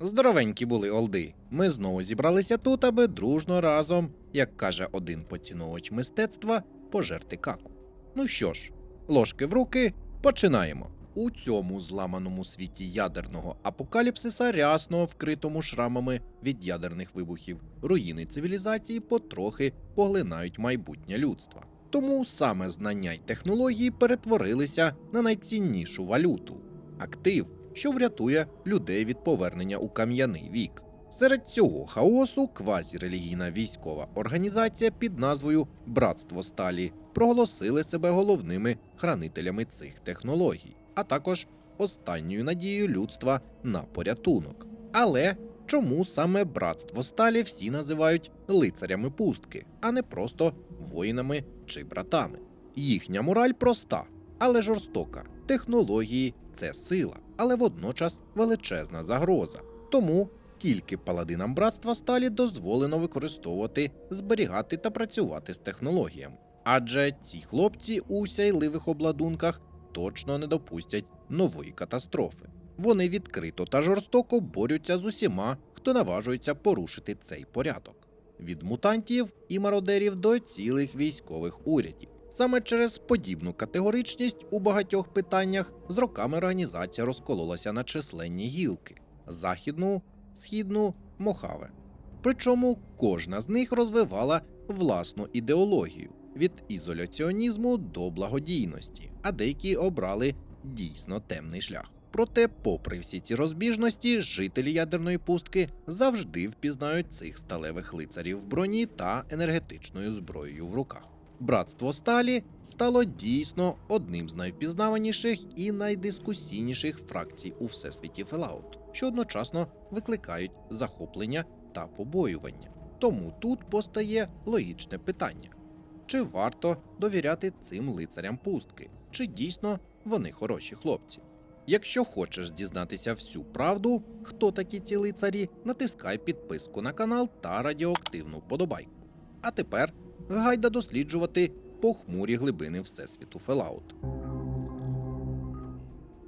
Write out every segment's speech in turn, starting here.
Здоровенькі були олди. Ми знову зібралися тут, аби дружно разом, як каже один поціновувач мистецтва, пожерти каку. Ну що ж, ложки в руки, починаємо. У цьому зламаному світі ядерного апокаліпсиса, рясно вкритому шрамами від ядерних вибухів, руїни цивілізації потрохи поглинають майбутнє людства. Тому саме знання й технології перетворилися на найціннішу валюту актив, що врятує людей від повернення у кам'яний вік. Серед цього хаосу квазірелігійна військова організація під назвою Братство Сталі проголосили себе головними хранителями цих технологій, а також останньою надією людства на порятунок. Але чому саме братство Сталі всі називають лицарями пустки, а не просто воїнами чи братами? Їхня мораль проста, але жорстока. Технології це сила, але водночас величезна загроза. Тому тільки паладинам братства сталі дозволено використовувати, зберігати та працювати з технологіями. Адже ці хлопці у сяйливих обладунках точно не допустять нової катастрофи. Вони відкрито та жорстоко борються з усіма, хто наважується порушити цей порядок від мутантів і мародерів до цілих військових урядів. Саме через подібну категоричність у багатьох питаннях з роками організація розкололася на численні гілки західну, східну, мохаве. Причому кожна з них розвивала власну ідеологію від ізоляціонізму до благодійності, а деякі обрали дійсно темний шлях. Проте, попри всі ці розбіжності, жителі ядерної пустки завжди впізнають цих сталевих лицарів в броні та енергетичною зброєю в руках. Братство Сталі стало дійсно одним з найвпізнаваніших і найдискусійніших фракцій у всесвіті Fallout, що одночасно викликають захоплення та побоювання. Тому тут постає логічне питання: чи варто довіряти цим лицарям пустки, чи дійсно вони хороші хлопці? Якщо хочеш дізнатися всю правду, хто такі ці лицарі, натискай підписку на канал та радіоактивну подобайку. А тепер гайда досліджувати похмурі глибини Всесвіту Фелаут.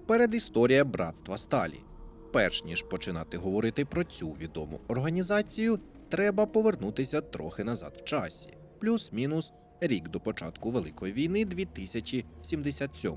Передісторія братства Сталі. Перш ніж починати говорити про цю відому організацію, треба повернутися трохи назад в часі, плюс-мінус рік до початку Великої війни 2077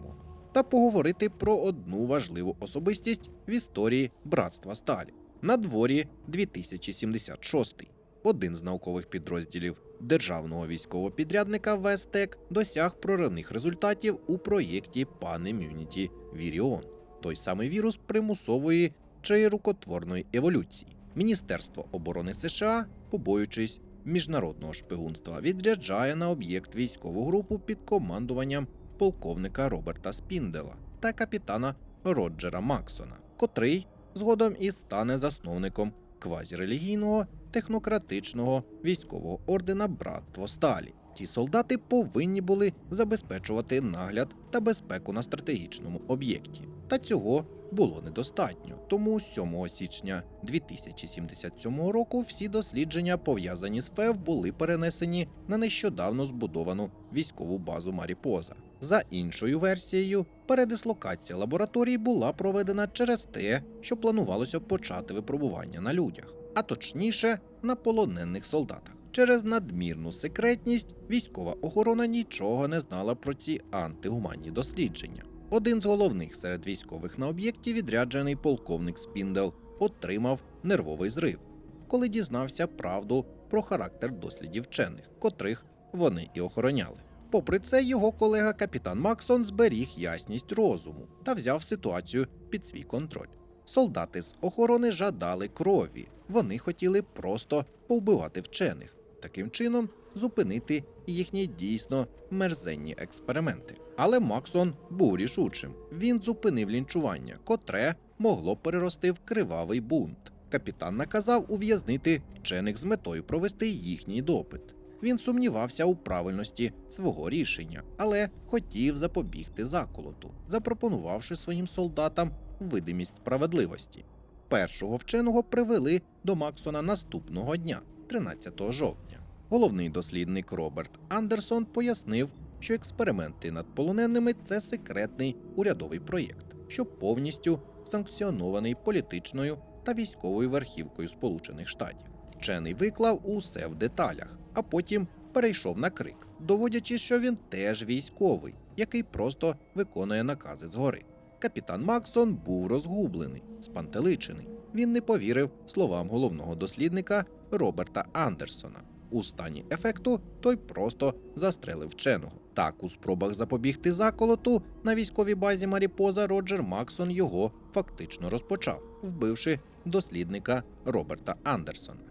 та поговорити про одну важливу особистість в історії братства Сталі. На дворі 2076 один з наукових підрозділів державного військового підрядника Вестек досяг проривних результатів у проєкті Pan Immunity Virion, той самий вірус примусової чи рукотворної еволюції. Міністерство оборони США, побоюючись міжнародного шпигунства, відряджає на об'єкт військову групу під командуванням полковника Роберта Спіндела та капітана Роджера Максона, котрий згодом і стане засновником квазірелігійного технократичного військового ордена Братство Сталі. Ці солдати повинні були забезпечувати нагляд та безпеку на стратегічному об'єкті. Та цього було недостатньо. Тому 7 січня 2077 року всі дослідження, пов'язані з ФЕВ, були перенесені на нещодавно збудовану військову базу Маріпоза. За іншою версією, передислокація лабораторій була проведена через те, що планувалося почати випробування на людях, а точніше на полонених солдатах. Через надмірну секретність військова охорона нічого не знала про ці антигуманні дослідження. Один з головних серед військових на об'єкті, відряджений полковник Спіндел, отримав нервовий зрив, коли дізнався правду про характер дослідів вчених, котрих вони і охороняли. Попри це, його колега капітан Максон зберіг ясність розуму та взяв ситуацію під свій контроль. Солдати з охорони жадали крові. Вони хотіли просто повбивати вчених, таким чином зупинити їхні дійсно мерзенні експерименти. Але Максон був рішучим. Він зупинив лінчування, котре могло перерости в кривавий бунт. Капітан наказав ув'язнити вчених з метою провести їхній допит. Він сумнівався у правильності свого рішення, але хотів запобігти заколоту, запропонувавши своїм солдатам видимість справедливості. Першого вченого привели до Максона наступного дня, 13 жовтня. Головний дослідник Роберт Андерсон пояснив, що експерименти над полоненими це секретний урядовий проєкт, що повністю санкціонований політичною та військовою верхівкою Сполучених Штатів. Вчений виклав усе в деталях, а потім перейшов на крик, доводячи, що він теж військовий, який просто виконує накази згори. Капітан Максон був розгублений, спантеличений. Він не повірив словам головного дослідника Роберта Андерсона. У стані ефекту той просто застрелив вченого. Так, у спробах запобігти заколоту на військовій базі Маріпоза Роджер Максон його фактично розпочав, вбивши дослідника Роберта Андерсона.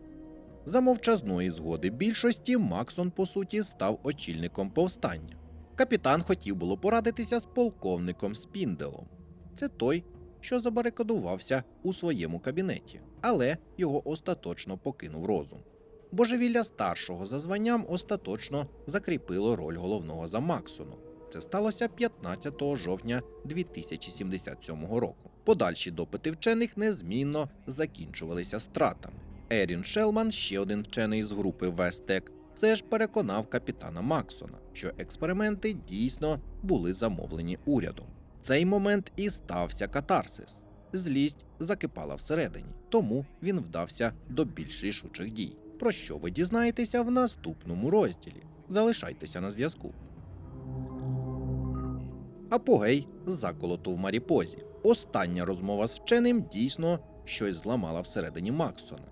За мовчазної згоди більшості Максон, по суті, став очільником повстання. Капітан хотів було порадитися з полковником Спінделом. Це той, що забарикадувався у своєму кабінеті, але його остаточно покинув розум. Божевілля старшого за званням остаточно закріпило роль головного за Максоном. Це сталося 15 жовтня 2077 року. Подальші допити вчених незмінно закінчувалися стратами. Ерін Шелман, ще один вчений з групи Вестек, все ж переконав капітана Максона, що експерименти дійсно були замовлені урядом. Цей момент і стався катарсис. Злість закипала всередині, тому він вдався до більш рішучих дій. Про що ви дізнаєтеся в наступному розділі? Залишайтеся на зв'язку. Апогей заколоту в Маріпозі. Остання розмова з вченим дійсно щось зламала всередині Максона.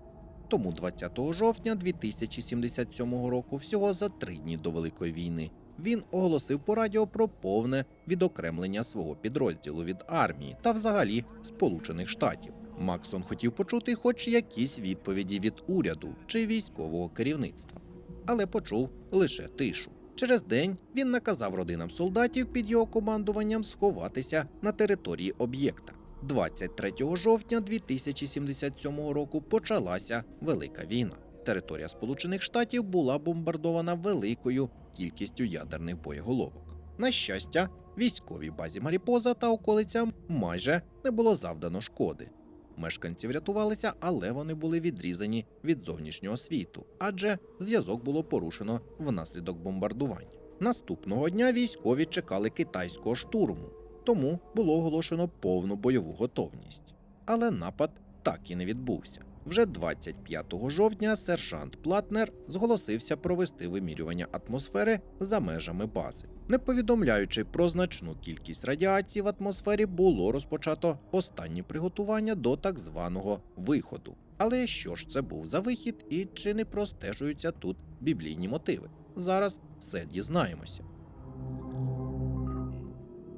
Тому 20 жовтня 2077 року, всього за три дні до Великої війни, він оголосив по радіо про повне відокремлення свого підрозділу від армії та взагалі Сполучених Штатів. Максон хотів почути хоч якісь відповіді від уряду чи військового керівництва, але почув лише тишу. Через день він наказав родинам солдатів під його командуванням сховатися на території об'єкта. 23 жовтня 2077 року почалася Велика війна. Територія Сполучених Штатів була бомбардована великою кількістю ядерних боєголовок. На щастя, військовій базі Маріпоза та околицям майже не було завдано шкоди. Мешканці врятувалися, але вони були відрізані від зовнішнього світу, адже зв'язок було порушено внаслідок бомбардування. Наступного дня військові чекали китайського штурму, тому було оголошено повну бойову готовність. Але напад так і не відбувся. Вже 25 жовтня сержант Платнер зголосився провести вимірювання атмосфери за межами бази. Не повідомляючи про значну кількість радіації в атмосфері, було розпочато останні приготування до так званого виходу. Але що ж це був за вихід і чи не простежуються тут біблійні мотиви? Зараз все дізнаємося.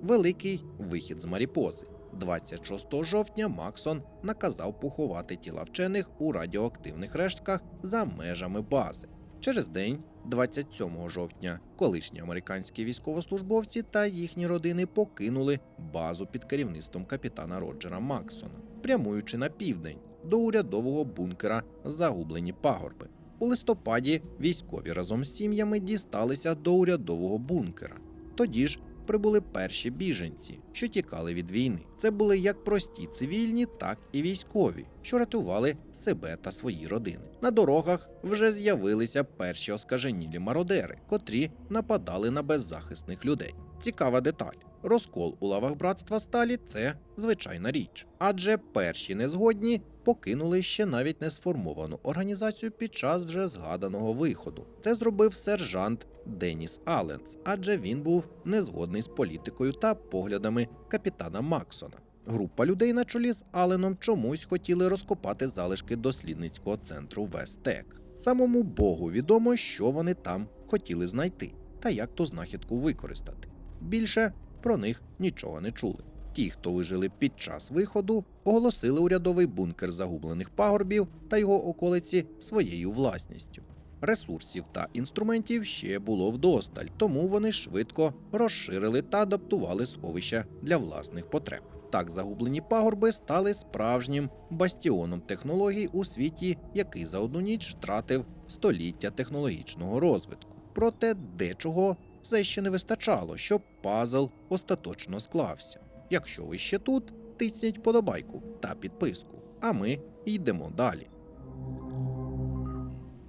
Великий вихід з Маріпози. 26 жовтня Максон наказав поховати тіла вчених у радіоактивних рештках за межами бази. Через день, 27 жовтня, колишні американські військовослужбовці та їхні родини покинули базу під керівництвом капітана Роджера Максона, прямуючи на південь до урядового бункера Загублені пагорби. У листопаді військові разом з сім'ями дісталися до урядового бункера. Тоді ж прибули перші біженці, що тікали від війни. Це були як прості цивільні, так і військові, що рятували себе та свої родини. На дорогах вже з'явилися перші оскаженілі мародери, котрі нападали на беззахисних людей. Цікава деталь. Розкол у лавах братства сталі це звичайна річ, адже перші незгодні покинули ще навіть не сформовану організацію під час вже згаданого виходу. Це зробив сержант Деніс Алленс, адже він був незгодний з політикою та поглядами капітана Максона. Група людей на чолі з Аленом чомусь хотіли розкопати залишки дослідницького центру Вестек. Самому Богу відомо, що вони там хотіли знайти та як ту знахідку використати. Більше про них нічого не чули. Ті, хто вижили під час виходу, оголосили урядовий бункер загублених пагорбів та його околиці своєю власністю. Ресурсів та інструментів ще було вдосталь, тому вони швидко розширили та адаптували сховища для власних потреб. Так загублені пагорби стали справжнім бастіоном технологій у світі, який за одну ніч втратив століття технологічного розвитку. Проте дечого все ще не вистачало, щоб пазл остаточно склався. Якщо ви ще тут, тисніть вподобайку та підписку. А ми йдемо далі.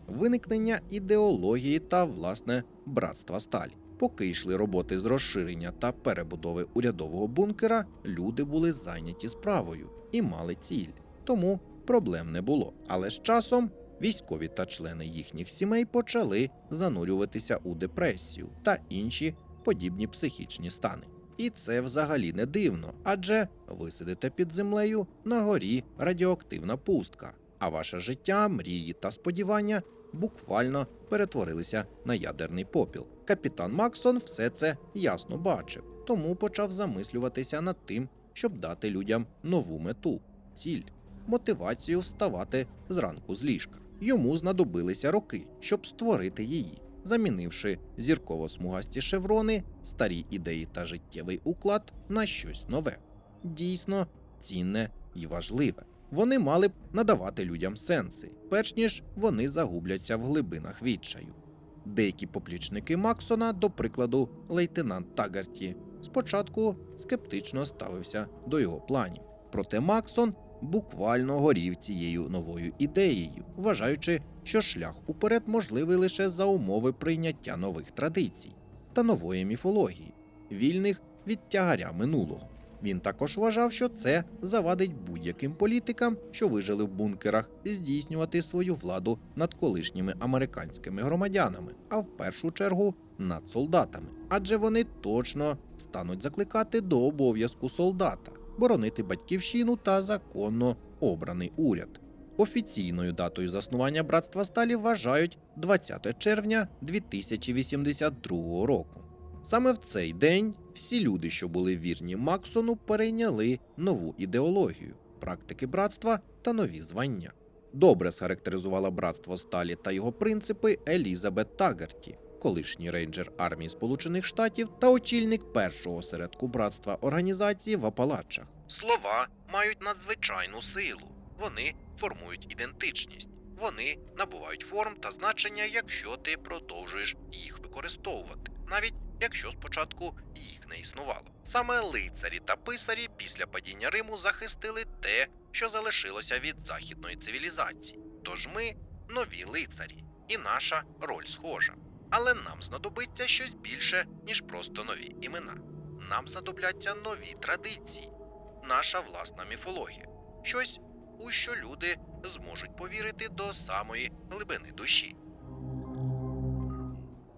Виникнення ідеології та власне братства сталі. Поки йшли роботи з розширення та перебудови урядового бункера, люди були зайняті справою і мали ціль. Тому проблем не було. Але з часом військові та члени їхніх сімей почали занурюватися у депресію та інші подібні психічні стани. І це взагалі не дивно, адже ви сидите під землею на горі радіоактивна пустка, а ваше життя, мрії та сподівання буквально перетворилися на ядерний попіл. Капітан Максон все це ясно бачив, тому почав замислюватися над тим, щоб дати людям нову мету, ціль, мотивацію вставати зранку з ліжка. Йому знадобилися роки, щоб створити її, замінивши зірково-смугасті шеврони, старі ідеї та життєвий уклад на щось нове, дійсно цінне і важливе. Вони мали б надавати людям сенси, перш ніж вони загубляться в глибинах відчаю. Деякі поплічники Максона, до прикладу, лейтенант Тагарті, спочатку скептично ставився до його планів. Проте Максон буквально горів цією новою ідеєю, вважаючи, що шлях уперед можливий лише за умови прийняття нових традицій та нової міфології, вільних від тягаря минулого. Він також вважав, що це завадить будь-яким політикам, що вижили в бункерах, здійснювати свою владу над колишніми американськими громадянами, а в першу чергу над солдатами, адже вони точно стануть закликати до обов'язку солдата, боронити батьківщину та законно обраний уряд. Офіційною датою заснування братства Сталі вважають 20 червня 2082 року. Саме в цей день всі люди, що були вірні Максону, перейняли нову ідеологію, практики братства та нові звання. Добре схарактеризувала братство Сталі та його принципи Елізабет Тагарті, колишній рейнджер армії Сполучених Штатів та очільник першого осередку братства організації в Апалачах. Слова мають надзвичайну силу. Вони формують ідентичність. Вони набувають форм та значення, якщо ти продовжуєш їх використовувати, навіть якщо спочатку їх не існувало. Саме лицарі та писарі після падіння Риму захистили те, що залишилося від західної цивілізації. Тож ми нові лицарі, і наша роль схожа. Але нам знадобиться щось більше, ніж просто нові імена. Нам знадобляться нові традиції, наша власна міфологія, щось, у що люди зможуть повірити до самої глибини душі.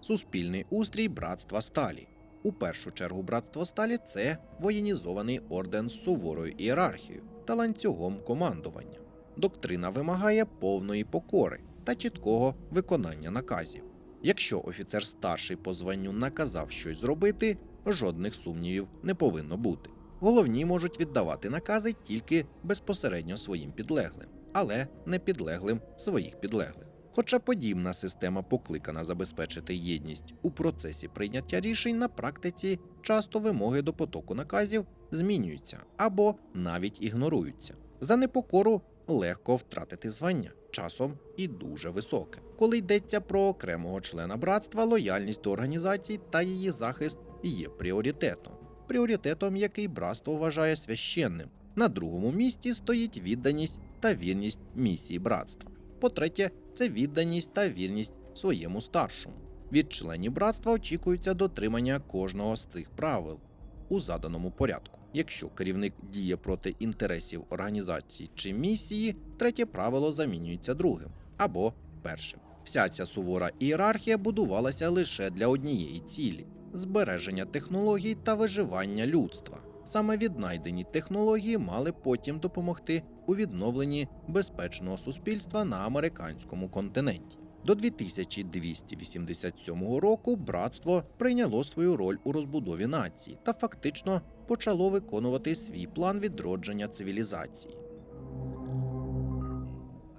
Суспільний устрій братства Сталі. У першу чергу братство Сталі це воєнізований орден з суворою ієрархією та ланцюгом командування. Доктрина вимагає повної покори та чіткого виконання наказів. Якщо офіцер старший по званню наказав щось зробити, жодних сумнівів не повинно бути. Головні можуть віддавати накази тільки безпосередньо своїм підлеглим, але не підлеглим своїх підлеглих. Хоча подібна система покликана забезпечити єдність у процесі прийняття рішень на практиці, часто вимоги до потоку наказів змінюються або навіть ігноруються. За непокору легко втратити звання, часом і дуже високе. Коли йдеться про окремого члена братства, лояльність до організації та її захист є пріоритетом. Пріоритетом, який братство вважає священним. На другому місці стоїть відданість та вірність місії братства. По-третє, це відданість та вірність своєму старшому. Від членів братства очікується дотримання кожного з цих правил у заданому порядку. Якщо керівник діє проти інтересів організації чи місії, третє правило замінюється другим або першим. Вся ця сувора ієрархія будувалася лише для однієї цілі збереження технологій та виживання людства. Саме віднайдені технології мали потім допомогти у відновленні безпечного суспільства на американському континенті. До 2287 року братство прийняло свою роль у розбудові нації та фактично почало виконувати свій план відродження цивілізації.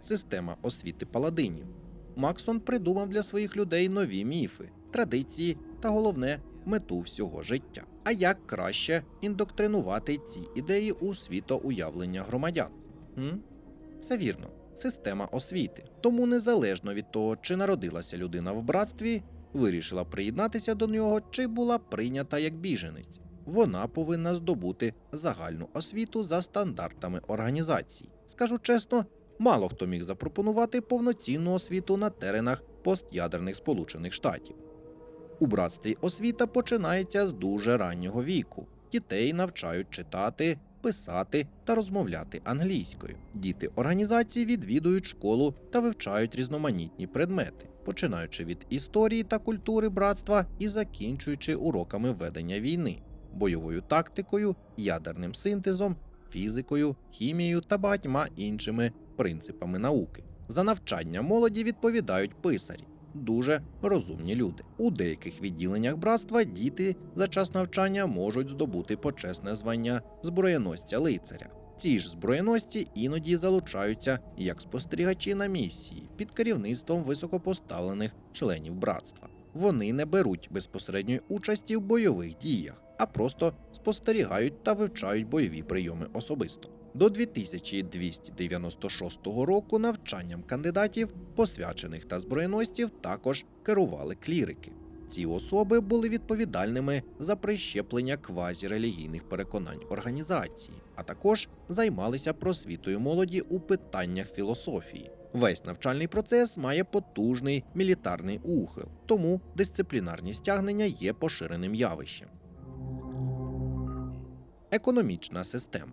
Система освіти паладинів. Максон придумав для своїх людей нові міфи, традиції та головне мету всього життя. А як краще індоктринувати ці ідеї у світоуявлення громадян? М? Це вірно, система освіти. Тому незалежно від того, чи народилася людина в братстві, вирішила приєднатися до нього, чи була прийнята як біженець. Вона повинна здобути загальну освіту за стандартами організації. Скажу чесно, мало хто міг запропонувати повноцінну освіту на теренах постядерних Сполучених Штатів. У братстві освіта починається з дуже раннього віку. Дітей навчають читати, писати та розмовляти англійською. Діти організації відвідують школу та вивчають різноманітні предмети, починаючи від історії та культури братства і закінчуючи уроками ведення війни, бойовою тактикою, ядерним синтезом, фізикою, хімією та багатьма іншими принципами науки. За навчання молоді відповідають писарі, дуже розумні люди. У деяких відділеннях братства діти за час навчання можуть здобути почесне звання зброєносця лицаря. Ці ж зброєносці іноді залучаються як спостерігачі на місії під керівництвом високопоставлених членів братства. Вони не беруть безпосередньої участі в бойових діях, а просто спостерігають та вивчають бойові прийоми особисто. До 2296 року навчанням кандидатів, посвячених та зброєносців, також керували клірики. Ці особи були відповідальними за прищеплення квазірелігійних переконань організації, а також займалися просвітою молоді у питаннях філософії. Весь навчальний процес має потужний мілітарний ухил, тому дисциплінарні стягнення є поширеним явищем. Економічна система.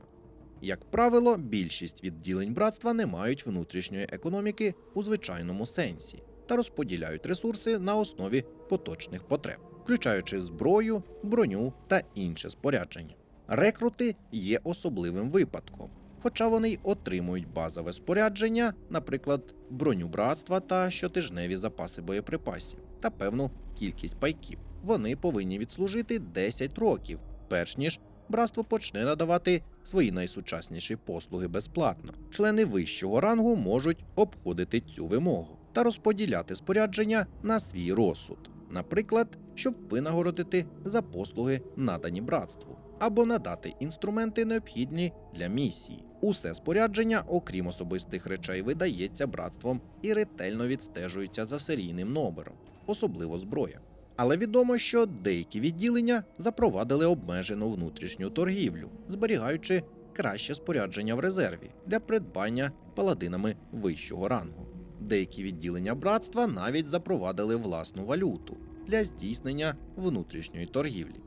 Як правило, більшість відділень братства не мають внутрішньої економіки у звичайному сенсі та розподіляють ресурси на основі поточних потреб, включаючи зброю, броню та інше спорядження. Рекрути є особливим випадком, хоча вони й отримують базове спорядження, наприклад, броню братства та щотижневі запаси боєприпасів та певну кількість пайків. Вони повинні відслужити 10 років, перш ніж братство почне надавати свої найсучасніші послуги безплатно. Члени вищого рангу можуть обходити цю вимогу та розподіляти спорядження на свій розсуд, наприклад, щоб винагородити за послуги, надані братству, або надати інструменти, необхідні для місії. Усе спорядження, окрім особистих речей, видається братством і ретельно відстежується за серійним номером, особливо зброя. Але відомо, що деякі відділення запровадили обмежену внутрішню торгівлю, зберігаючи краще спорядження в резерві для придбання паладинами вищого рангу. Деякі відділення братства навіть запровадили власну валюту для здійснення внутрішньої торгівлі.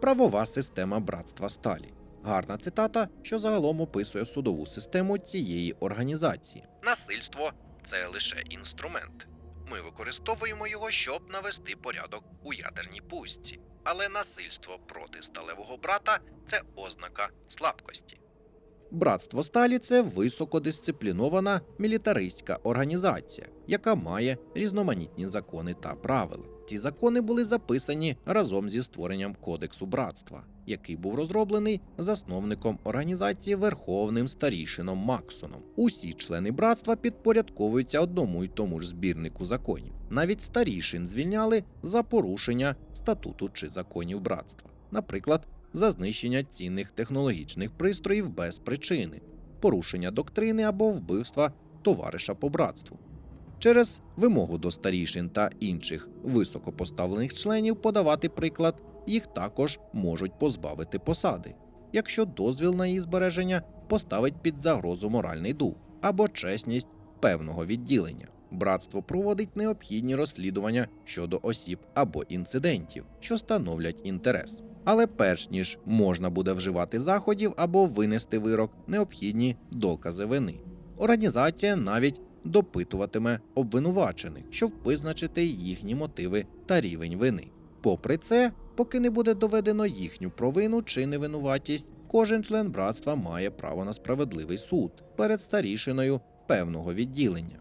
Правова система братства сталі. Гарна цитата, що загалом описує судову систему цієї організації. Насильство це лише інструмент. Ми використовуємо його, щоб навести порядок у ядерній пустці. Але насильство проти сталевого брата це ознака слабкості. Братство Сталі це високодисциплінована мілітаристська організація, яка має різноманітні закони та правила. Ці закони були записані разом зі створенням Кодексу братства, який був розроблений засновником організації Верховним старішином Максоном. Усі члени братства підпорядковуються одному й тому ж збірнику законів. Навіть старішин звільняли за порушення статуту чи законів братства, наприклад, за знищення цінних технологічних пристроїв без причини, порушення доктрини або вбивства товариша по братству. Через вимогу до старішин та інших високопоставлених членів подавати приклад, їх також можуть позбавити посади, якщо дозвіл на її збереження поставить під загрозу моральний дух або чесність певного відділення. Братство проводить необхідні розслідування щодо осіб або інцидентів, що становлять інтерес. Але перш ніж можна буде вживати заходів або винести вирок, необхідні докази вини. Організація навіть допитуватиме обвинувачених, щоб визначити їхні мотиви та рівень вини. Попри це, поки не буде доведено їхню провину чи невинуватість, кожен член братства має право на справедливий суд перед старішиною певного відділення.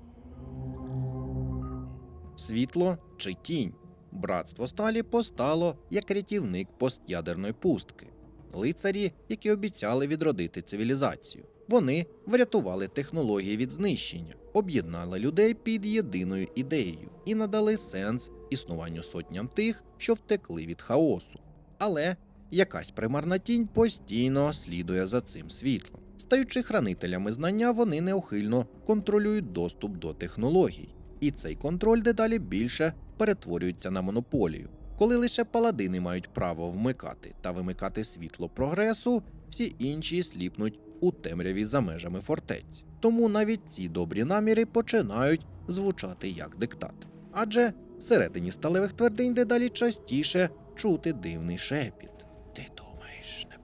Світло чи тінь. Братство Сталі постало як рятівник постядерної пустки, лицарі, які обіцяли відродити цивілізацію. Вони врятували технології від знищення, об'єднали людей під єдиною ідеєю і надали сенс існуванню сотням тих, що втекли від хаосу. Але якась примарна тінь постійно слідує за цим світлом. Стаючи хранителями знання, вони неухильно контролюють доступ до технологій, і цей контроль дедалі більше перетворюється на монополію. Коли лише паладини мають право вмикати та вимикати світло прогресу, всі інші сліпнуть у темряві за межами фортець. Тому навіть ці добрі наміри починають звучати як диктат. Адже всередині сталевих твердинь дедалі частіше чути дивний шепіт. Ти думаєш, не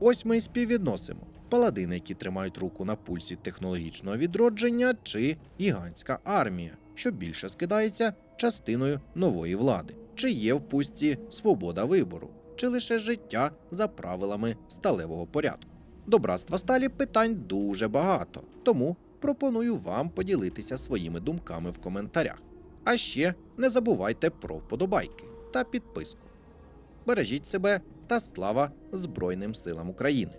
Ось ми й співвідносимо паладини, які тримають руку на пульсі технологічного відродження, чи гігантська армія, що більше скидається частиною нової влади. Чи є в пустці свобода вибору, чи лише життя за правилами сталевого порядку. До братства сталі питань дуже багато, тому пропоную вам поділитися своїми думками в коментарях. А ще не забувайте про вподобайки та підписку. Бережіть себе та слава Збройним силам України!